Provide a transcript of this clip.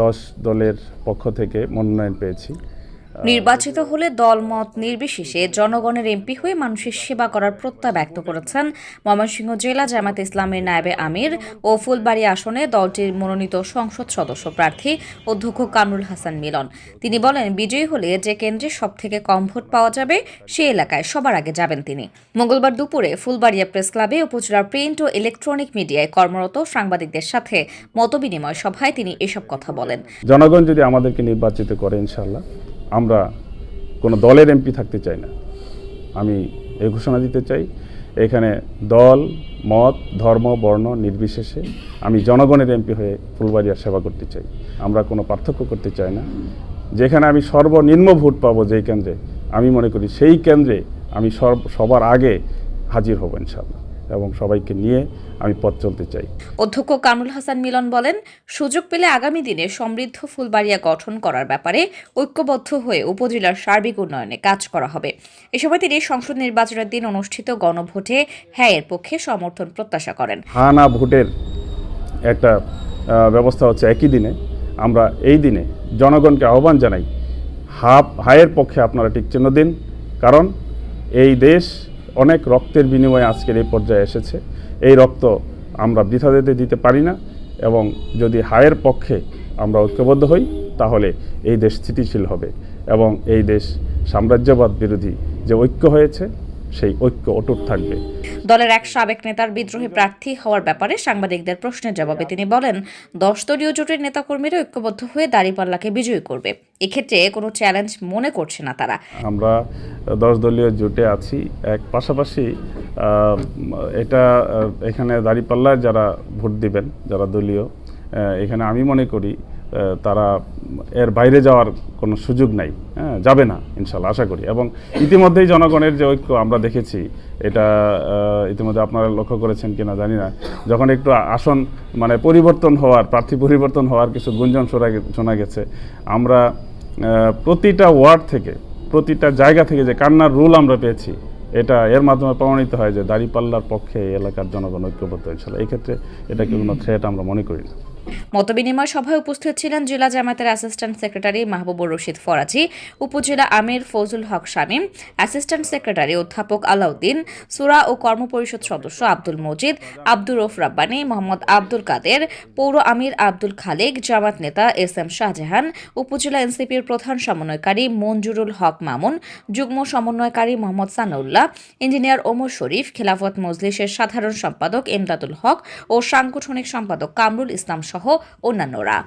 দশ দলের পক্ষ থেকে মনোনয়ন পেয়েছি। নির্বাচিত হলে দলমত নির্বিশেষে জনগণের এমপি হয়ে মানুষের সেবা করার প্রত্যয় ব্যক্ত করেছেন ময়মনসিংহ জেলা জামাত ইসলামের নায়েবে আমির ও ফুলবাড়ি আসনে দলটির মনোনীত সংসদ সদস্য প্রার্থী অধ্যক্ষ কামরুল হাসান মিলন। তিনি বলেন, বিজয়ী হলে যে কেন্দ্রে সব থেকে কম ভোট পাওয়া যাবে সে এলাকায় সবার আগে যাবেন তিনি। মঙ্গলবার দুপুরে ফুলবাড়িয়া প্রেস ক্লাবে উপজেলার প্রিন্ট ও ইলেকট্রনিক মিডিয়ায় কর্মরত সাংবাদিকদের সাথে মতবিনিময় সভায় তিনি এসব কথা বলেন। জনগণ যদি আমাদেরকে নির্বাচিত করে ইনশাল্লাহ আমরা কোনো দলের এমপি থাকতে চাই না। আমি এই ঘোষণা দিতে চাই, এখানে দল, মত, ধর্ম, বর্ণ নির্বিশেষে আমি জনগণের এমপি হয়ে ফুলবাড়িয়ার সেবা করতে চাই। আমরা কোনো পার্থক্য করতে চাই না। যেখানে আমি সর্বনিম্ন ভোট পাবো যেই কেন্দ্রে, আমি মনে করি সেই কেন্দ্রে আমি সব, সবার আগে হাজির হব ইনশাল্লাহ এবং সবাইকে নিয়ে আমি পথ চলতে চাই। অধ্যক্ষ কামরুল হাসান মিলন বলেন সুযোগ পেলে আগামী দিনে সমৃদ্ধ ফুলবাড়িয়া গঠন করার ব্যাপারে ঐক্যবদ্ধ হয়ে উপজেলার সার্বিক উন্নয়নে কাজ করা হবে। এ সময় তিনি সংসদ নির্বাচনের দিন অনুষ্ঠিত গণভোটে হ্যাঁ এর পক্ষে সমর্থন প্রত্যাশা করেন। হা না ভোটের একটা ব্যবস্থা হচ্ছে একই দিনে। আমরা এই দিনে জনগণকে আহ্বান জানাই হাফ হায়ের পক্ষে আপনারা টিক চিহ্ন দিন কারণ এই দেশ অনেক রক্তের বিনিময়ে আজকের এই পর্যায়ে এসেছে। এই রক্ত আমরা বৃথা দিতে দিতে পারি না এবং যদি হায়ের পক্ষে আমরা ঐক্যবদ্ধ হই, তাহলে এই দেশ স্থিতিশীল হবে এবং এই দেশ সাম্রাজ্যবাদ বিরোধী যে ঐক্য হয়েছে, সেই ঐক্য অটুট থাকবে। দলের এক সাবেক নেতার বিদ্রোহী প্রার্থী হওয়ার ব্যাপারে সাংবাদিকদের প্রশ্নের জবাবে তিনি বলেন, দশ দলীয় জোটের নেতাকর্মীরা ঐক্যবদ্ধ হয়ে দাঁড়িপাল্লাকে বিজয়ী করবে। এক্ষেত্রে কোনো চ্যালেঞ্জ মনে করছে না তারা। আমরা দশ দলীয় জোটে আছি। এক পাশাপাশি এটা এখানে দাঁড়িপাল্লায় যারা ভোট দিবেন, যারা দলীয় এখানে আমি মনে করি তারা এর বাইরে যাওয়ার কোনো সুযোগ নাই। হ্যাঁ যাবে না, ইনশাল্লাহ, আশা করি। এবং ইতিমধ্যেই জনগণের যে ঐক্য আমরা দেখেছি, এটা ইতিমধ্যে আপনারা লক্ষ্য করেছেন কিনা জানি না। যখন একটু আসন মানে পরিবর্তন হওয়ার, প্রার্থী পরিবর্তন হওয়ার কিছু গুঞ্জন শোনা গেছে, আমরা প্রতিটা ওয়ার্ড থেকে, প্রতিটা জায়গা থেকে যে কান্নার রুল আমরা পেয়েছি, এটা এর মাধ্যমে প্রমাণিত হয় যে দাঁড়িপাল্লার পক্ষে এলাকার জনগণ ঐক্যবদ্ধ হয়েছিল এই ক্ষেত্রে এটাকে কোনো থ্রেট আমরা মনে করি না। মতবিনিময় সভায় উপস্থিত ছিলেন জেলা জামাতের অ্যাসিস্ট্যান্ট সেক্রেটারি মাহবুবুর রশিদ ফরাজি, উপজেলা আমির ফজল হক শামীম অ্যাসিস্ট্যান্ট সেক্রেটারি অধ্যাপক আলাউদ্দিন, সুরা ও কর্মপরিষদ সদস্য আব্দুল মজিদ, আব্দুর রফ রাব্বানী, মোহাম্মদ আব্দুল কাদের, পৌর আমির আব্দুল খালেক, জামাত নেতা এস এম শাহজাহান, উপজেলা এনসিপির প্রধান সমন্বয়কারী মঞ্জুরুল হক মামুন, যুগ্ম সমন্বয়কারী মোহাম্মদ সানাউল্লাহ, ইঞ্জিনিয়ার ওমর শরীফ, খেলাফত মজলিসের সাধারণ সম্পাদক এমদাদুল হক ও সাংগঠনিক সম্পাদক কামরুল ইসলাম সহ অন্যান্যরা।